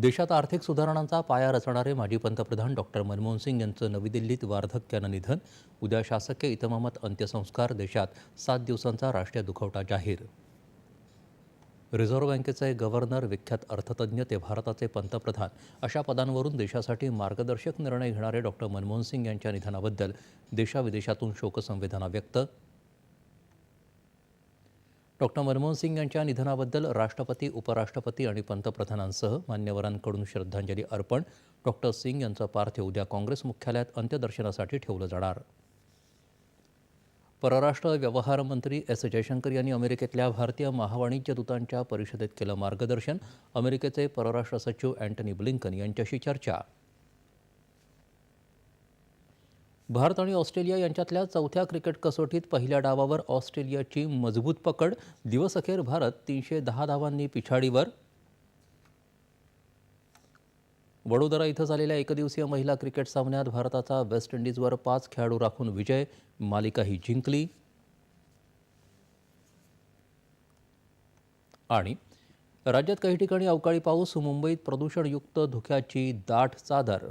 देशात आर्थिक सुधारणांचा पाया रचणारे माजी पंतप्रधान डॉक्टर मनमोहन सिंग यांचं नवी दिल्लीत वार्धक्यानं निधन. उद्या शासकीय इतमामात अंत्यसंस्कार देशात सात दिवसांचा राष्ट्रीय दुखवटा जाहीर. रिझर्व्ह बँकेचे गव्हर्नर विख्यात अर्थतज्ज्ञ ते भारताचे पंतप्रधान. अशा पदांवरून देशासाठी मार्गदर्शक निर्णय घेणारे डॉक्टर मनमोहन सिंग यांच्या निधनाबद्दल देशाविदेशातून शोकसंवेदना व्यक्त डॉक्टर मनमोहन सिंग यांच्या निधनाबद्दल राष्ट्रपती उपराष्ट्रपती आणि पंतप्रधानांसह मान्यवरांकडून श्रद्धांजली अर्पण डॉक्टर सिंग यांचं पार्थिव उद्या काँग्रेस मुख्यालयात अंत्यदर्शनासाठी ठेवलं जाणार. परराष्ट्र व्यवहार मंत्री एस जयशंकर यांनी अमेरिकेतल्या भारतीय महावाणिज्य दूतांच्या परिषदेत केलं मार्गदर्शन. अमेरिकेचे परराष्ट्र सचिव अँटनी ब्लिंकन यांच्याशी चर्चा. भारत आणि ऑस्ट्रेलिया यांच्यातल्या चौथ्या क्रिकेट कसोटीत पहिल्या डावावर ऑस्ट्रेलियाची मजबूत पकड. दिवसअखेर भारत तीनशे दहा धावांनी पिछाडीवर. वडोदरा इथं झालेल्या एकदिवसीय महिला क्रिकेट सामन्यात भारताचा वेस्ट इंडिजवर पाच खेळाडू राखून विजय मालिकाही जिंकली. आणि राज्यात काही ठिकाणी अवकाळी पाऊस मुंबईत प्रदूषणयुक्त धुक्याची दाट चादर.